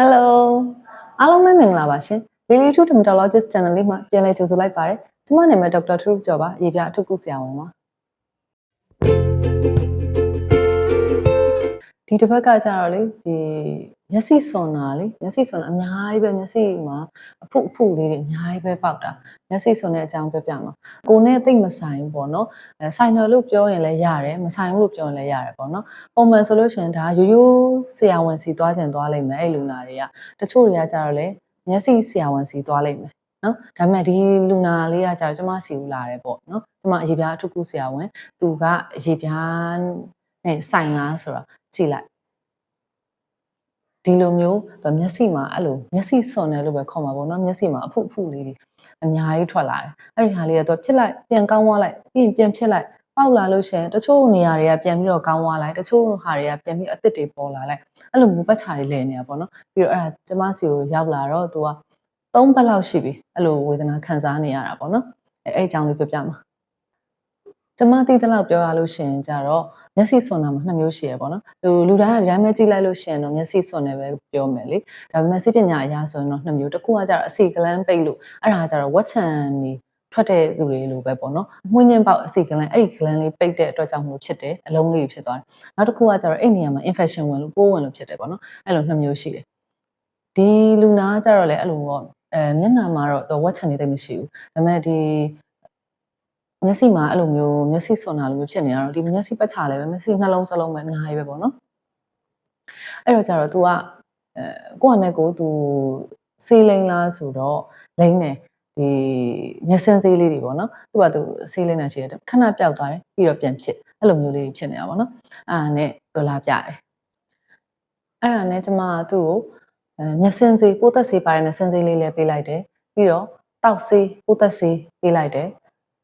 Hello အားလုံးပဲမင်္ဂလာပါရှင် Lily to Dermatologist Channel လေးမှာပြန်လည်ကြိုဆိုလိုက်ပါတယ်ကျမနာမည်ဒေါက်တာထရုပ်ကျော်ပါရေပြအထုပ်ကုဆရာဝန်ပါဒီတစ်ပတ်ကကြတော့လေဒီ မျက်စိစွန်တာလေမျက်စိစွန်တာအများကြီးပဲမျက်စိမှာအဖုအဖုလေးတွေအများကြီးပဲပေါက်တာမျက်စိစွန်တဲ့အကြောင်းပြောပြမှာကိုနဲ့သိမ့်မဆိုင်ဘူးပေါ့နော်အဲဆိုင်နယ်လို့ပြောရင်လည်းရတယ်မဆိုင်ဘူးလို့ပြောရင်လည်းရတယ်ပေါ့နော်ပုံမှန်ဆိုလို့ရှိရင်ဒါရိုးရိုးဆရာဝန်စီသွားကျင်သွားလိမ့်မယ်အဲ့လူနာတွေကတချို့တွေကကြတော့လေမျက်စိဆရာဝန်စီသွားလိမ့်မယ်နော်ဒါပေမဲ့ဒီလူနာလေးကကြာကျမစီဦးလာတယ်ပေါ့နော်ကျမအရေပြားအထုပ်ကူဆရာဝန်သူကအရေပြားနဲ့ဆိုင်လားဆိုတော့ကြည့်လိုက် ဒီလိုမျိုးသူမျက်စိမှာအဲ့လိုမျက်စိစွန်တယ်လို့ပဲခေါ်မှာပေါ့နော်မျက်စိမှာအဖုအဖုလေးတွေအများကြီးထွက်လာတယ်အဲ့ဒီဟာလေးကသူဖြစ်လိုက်ပြန်ကောင်းသွားလိုက်ပြီးရင်ပြန်ဖြစ်လိုက်ပေါက်လာလို့ရှိရင်တချို့နေရာတွေကပြန်ပြီးတော့ကောင်းသွားလိုက်တချို့ဟာတွေကပြန်ပြီးအသစ်တွေပေါ်လာလိုက်အဲ့လိုမျိုးပတ်ချာတွေလဲနေတာပေါ့နော်ပြီးတော့အဲ့ဒါကျမစီကိုရောက်လာတော့သူက3ပတ်လောက်ရှိပြီအဲ့လိုဝေဒနာခံစားနေရတာပေါ့နော်အဲ့အဲ့အကြောင်းလေးပြောပြမှာကျမသိတဲ့လောက်ပြောရလို့ရှိရင်ကြတော့ မျက်စိစွန်တာမှာနှစ်မျိုးရှိရပေါ့နော်လူလူတိုင်းကဒီတိုင်းပဲကြည့်လိုက်လို့ရှိရင်တော့မျက်စိစွန်တယ်ပဲပြောမယ်လေဒါပေမဲ့စိပညာအရာဆိုရင်တော့နှစ်မျိုးတစ်ခုကကြတော့အစီကလန်းပိတ်လို့အဲ့ဒါကကြတော့ဝက်ချန်နေထွက်တဲ့သူတွေလိုပဲပေါ့နော်။မှုညင်ပေါက်အစီကလန်အဲ့ဒီကလန်လေးပိတ်တဲ့အတွက်ကြောင့်မလို့ဖြစ်တယ်အလုံးလေးဖြစ်သွားတယ်။နောက်တစ်ခုကကျတော့အဲ့နေရာမှာ infection ဝင်လို့ပိုးဝင်လို့ဖြစ်တယ်ပေါ့နော်။အဲ့လိုနှစ်မျိုးရှိတယ်။ဒီလူနာကကျတော့လေအဲ့လိုပေါ့အဲမျက်နှာမှာတော့ဝက်ချန်နေသိမရှိဘူး။ဒါပေမဲ့ဒီ မျက်စိမှာအဲ့လိုမျိုးမျက်စိဆွန်တာလိုမျိုးဖြစ်နေရတော့ဒီမျက်စိပတ်ချလည်းပဲမျက်စိနှလုံးစလုံးပဲအများကြီးပဲပေါ့နော်။အဲ့တော့ကျတော့ तू ကအဲကိုယ့်အနေကို तू စေးလိမ့်လားဆိုတော့လိမ့်တယ်ဒီမျက်စင်းစေးလေးတွေပေါ့နော်သူ့ဘာသူစေးလေးနဲ့ရှိတယ်ခဏပျောက်သွားတယ်ပြီးတော့ပြန်ဖြစ်အဲ့လိုမျိုးလေးဖြစ်နေတာပေါ့နော်အဲ့ဒါနဲ့ဒေါ်လာပြတယ်အဲ့ဒါနဲ့ကျမကသူ့ကိုအဲမျက်စင်းစေးပိုးသက်စေးပါတဲ့မျက်စင်းစေးလေးလည်းပေးလိုက်တယ်ပြီးတော့တောက်စေးပိုးသက်စေးပေးလိုက်တယ်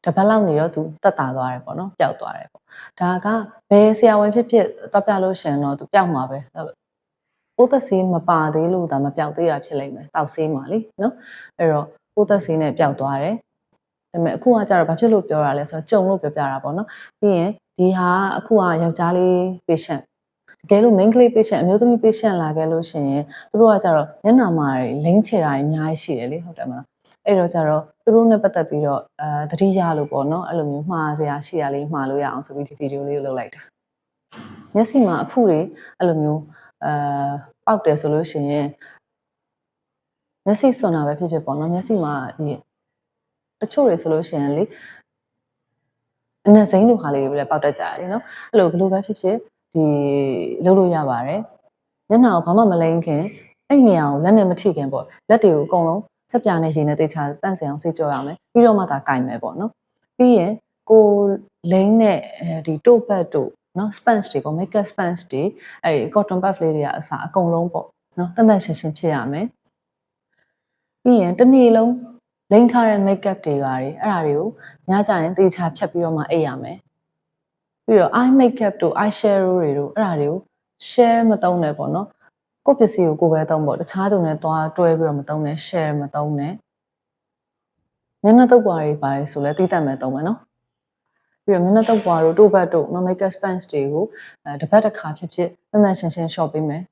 တပတ်လောက်နေတော့သူတက်တာသွားတယ်ပေါ့နော်ပျောက်သွားတယ်ပေါ့ဒါကဘယ်ဆရာဝန်ဖြစ်ဖြစ်တော့ပြလို့ရှင်တော့သူပျောက်မှာပဲပိုးသက်စေးမပါသေးလို့ဒါမပျောက်သေးတာဖြစ်လိမ့်မယ်တောက်စေးမှာလीနော်အဲ့တော့ပိုးသက်ဆေးနဲ့ပျောက်သွားတယ်ဒါပေမဲ့အခုကကြတော့ဘာဖြစ်လို့ပြောရလဲဆိုတော့ကြုံလို့ပြောပြတာပေါ့နော်ပြီးရင်ဒီဟာအခုကယောက်ျားလေး patient တကယ်လို့ main ကလေး patient အမျိုးသမီး patient လာခဲ့လို့ရှိရင်သူတို့ကကြတော့မျက်နှာမှာလိမ့်ချတာအများကြီးရှိတယ်လေဟုတ်တယ်မလား အဲ့တော့ကြတော့သူတို့နဲ့ပတ်သက်ပြီးတော့အဲသတိရလို့ပေါ့နော်အဲ့လိုမျိုးမှားစရာရှိရလေးမှားလို့ရအောင်ဆိုပြီးဒီဗီဒီယိုလေးကိုလုပ်လိုက်တာမျက်စိမှာအဖုတွေအဲ့လိုမျိုးအဲပေါက်တယ်ဆိုလို့ရှိရင်မျက်စိစွန်တာပဲဖြစ်ဖြစ်ပေါ့နော်မျက်စိမှာဒီတချို့တွေဆိုလို့ရှိရင်လေအနက်စိမ့်လိုဟာလေးတွေလည်းပေါက်တတ်ကြတယ်နော်အဲ့လိုဘယ်လိုပဲဖြစ်ဖြစ်ဒီလုပ်လို့ရပါတယ်မျက်နှာကိုဘာမှမလိမ့်ခင်အဲ့နေရာကိုလက်နဲ့မထိခင်ပေါ့လက်တွေကိုအကုန်လုံး စက်ပြားနဲ့ရေနဲ့တေချာတန့်စင်အောင်ဆေးကြောရမယ်ပြီးတော့မှသာကင်မယ်ပေါ့နော်ပြီးရင်ကိုလိမ့်နဲ့ဒီတိုးဘတ်တို့နော် sponge တွေပေါ့ makeup sponge တွေအဲ့ cotton bud လေးတွေကအစားအကုန်လုံးပေါ့နော်တန်တန်ရှင်းရှင်းဖြစ်ရမယ်ပြီးရင်တစ်နေ့လုံးလိမ့်ထားတဲ့ makeup တွေပါတယ်အဲ့ဒါတွေကိုညကျရင်သေချာဖြတ်ပြီးတော့မှအိပ်ရမယ်ပြီးတော့ eye makeup တို့ eye shadow တွေတို့အဲ့ဒါတွေကို share မသုံးနဲ့ပေါ့နော် ကိုယ့်ပစ္စည်းကိုကိုယ်ပဲသုံးပေါ့တခြားသူနဲ့တွားတွဲပြီးတော့မသုံးနဲ့ share မသုံးနဲ့မျက်နှာတုပ်ပွားတွေပါတယ်ဆိုလဲတိတတ်မယ်သုံးမယ်နော်ပြီးတော့မျက်နှာတုပ်ပွားတို့တိုးဘတ်တို့နော် makeup sponge တွေကိုအဲတစ်ပတ်တစ်ခါဖြစ်ဖြစ်တန်တန်ရှင်းရှင်း shop ပေးမယ်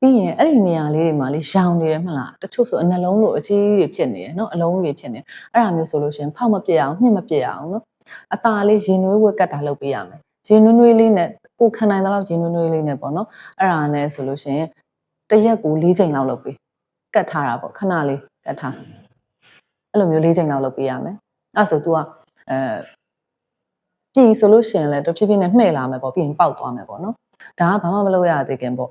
ပြီးရင်အဲ့ဒီနေရာလေးတွေမှာလေရောင်နေတယ်မလားတချို့ဆိုအနှလုံးလိုအကြီးတွေဖြစ်နေတယ်နော်အလုံးတွေဖြစ်နေအဲ့ဒါမျိုးဆိုလို့ရှိရင်ဖောက်မပြစ်အောင်ညှစ်မပြစ်အောင်နော်အตาလေးရင်နွေးဝက်ကတ်တာလုပ်ပေးရမယ် ရင်နွေးနွေးလေးနဲ့ကိုခံနိုင်တဲ့လောက်ရင်နွေးနွေးလေးနဲ့ပေါ့နော်အဲ့ဒါနဲ့ဆိုလို့ရှိရင်တရက်ကို၄ချိန်လောက်လုပ်ပေးကတ်ထားတာပေါ့ခဏလေးကတ်ထားအဲ့လိုမျိုး၄ချိန်လောက်လုပ်ပေးရမယ်အဲ့ဆို तू ကအဲပြည်ဆိုလို့ရှိရင်လည်းတဖြည်းဖြည်းနဲ့မှဲ့လာမယ်ပေါ့ပြီးရင်ပေါက်သွားမယ်ပေါ့နော်ဒါကဘာမှမလုပ်ရသေးခင်ပေါ့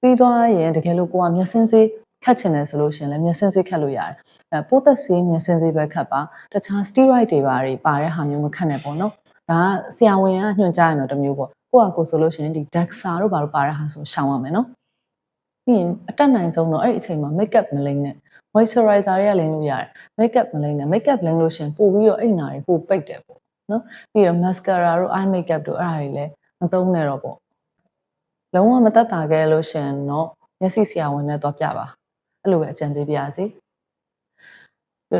ပြီးသွားရင်တကယ်လို့ကိုကမျက်စင်းစေးခတ်ချင်တယ်ဆိုလို့ရှိရင်လည်းမျက်စင်းစေးခတ်လို့ရတယ်အဲပိုးသက်စေးမျက်စင်းစေးပဲခတ်ပါတခြား steroid တွေပါတွေပါတဲ့ဟာမျိုးမခတ်နဲ့ပေါ့နော် ဒါကဆရာဝန်ကညွှန်ကြားရင်တော့တမျိုးပေါ့ကိုကကိုဆိုလို့ရှိရင်ဒီ Dexa တို့ဘာလို့ပါတဲ့ဟာဆိုရှောင်ရမယ်နော်ပြီးရင်အတက်နိုင်ဆုံးတော့အဲ့ဒီအချိန်မှာ makeup မလိမ့်နဲ့ moisturizer တွေကလိမ့်လို့ရတယ် makeup မလိမ့်နဲ့ makeup လိမ့်လို့ရှင်ပို့ပြီးတော့အဲ့နာတွေပို့ပိတ်တယ်ပေါ့နော်ပြီးတော့ mascara တို့ eye makeup တို့အဲ့ဒါတွေလည်းမသုံးနဲ့တော့ပေါ့လုံးဝမတက်တာခဲ့လို့ရှင်တော့မျက်စိဆရာဝန်နဲ့တော့ပြပါအဲ့လိုပဲအကြံပေးပြစီ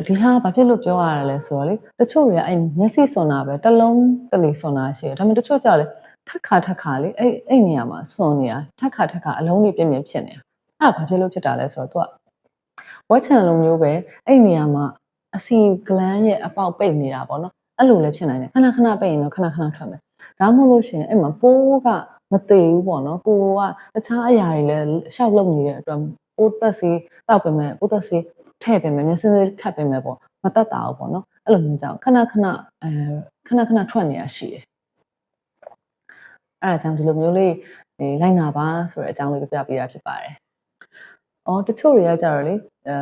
ဒီဟာဘာဖြစ်လို့ပြောရတာလဲဆိုတော့လေတချို့တွေကအဲ့မျက်စိစွန်တာပဲတစ်လုံးတစ်လေစွန်တာရှိတယ်ဒါပေမဲ့တချို့ကြလေထက်ခါထက်ခါလေအဲ့အဲ့နေရာမှာစွန်နေတာထက်ခါထက်ခါအလုံးတွေပြင်းပြင်းဖြစ်နေတာအဲ့ဒါဘာဖြစ်လို့ဖြစ်တာလဲဆိုတော့သူကဝက်ချန်လိုမျိုးပဲအဲ့နေရာမှာအစီဂလန်းရဲ့အပေါက်ပိတ်နေတာပေါ့နော်အဲ့လိုလည်းဖြစ်နိုင်တယ်ခဏခဏပိတ်ရင်တော့ခဏခဏထွက်မယ်ဒါမှမဟုတ်လို့ရှိရင်အဲ့မှာပိုးကမသေးဘူးပေါ့နော်ကိုကတခြားအရာတွေလည်းရှောက်လုပ်နေတဲ့အတွက်ပိုးသက်စီတောက်ပင်မဲ့ပိုးသက်စီ ထည့်ပင်မဲ့မျက်စိခတ်ပင်မဲ့ပေါ့မတတ်တာဘူးပေါ့နော်အဲ့လိုမျိုးကြောင့်ခဏခဏအဲခဏခဏထွက်နေတာရှိတယ်အဲ့ဒါကြောင့်ဒီလိုမျိုးလေးအဲလိုက်နာပါဆိုတဲ့အကြောင်းလေးပြပြပေးတာဖြစ်ပါတယ်။အော်တချို့တွေကကြတော့လေအဲ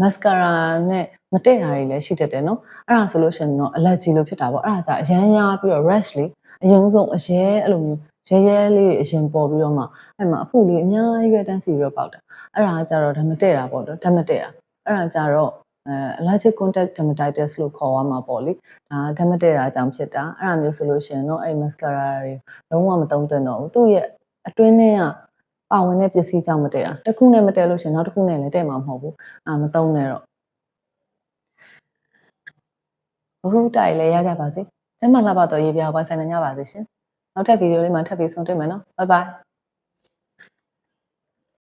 မက်စကာရာနဲ့မတည့်တာတွေလည်းရှိတတ်တယ်နော်။အဲ့ဒါဆိုလို့ရှိရင်တော့ allergy လို့ဖြစ်တာပေါ့။အဲ့ဒါကြောင့်အရန်ရပြီးတော့ rash လေးအရင်ဆုံးအရဲအဲ့လိုမျိုးရဲရဲလေးအရင်ပေါ်ပြီးတော့မှအဲ့မှာအဖုလေးအများကြီးပဲတန်းစီပြီးတော့ပေါက်တာ။အဲ့ဒါကကြတော့ဓာတ်မတည့်တာပေါ့နော်ဓာတ်မတည့်တာ။ အဲ့ဒါကြတော့အဲ allergic contact dermatitis လို့ခေါ်ရမှာပေါ့လေဒါဓာတ်မတည့်တာအကြောင်းဖြစ်တာအဲ့ဒါမျိုးဆိုလို့ရှိရင်တော့အဲ့ mascara တွေလုံးဝမသုံးသင့်တော့ဘူးသူ့ရဲ့အတွင်းထဲကပါဝင်တဲ့ပစ္စည်းကြောင့်မတည့်တာတစ်ခုနဲ့မတည့်လို့ရှိရင်နောက်တစ်ခုနဲ့လည်းတည့်မှာမဟုတ်ဘူးအာမသုံးနဲ့တော့ဘဟုတိုင်လည်းရကြပါစေကျမလှပတော့ရေပြားပိုင်းဆိုင်နေကြပါစေရှင်နောက်ထပ်ဗီဒီယိုလေးမှာထပ်ပြီးဆုံတွေ့မယ်နော်ဘိုင်ဘိုင်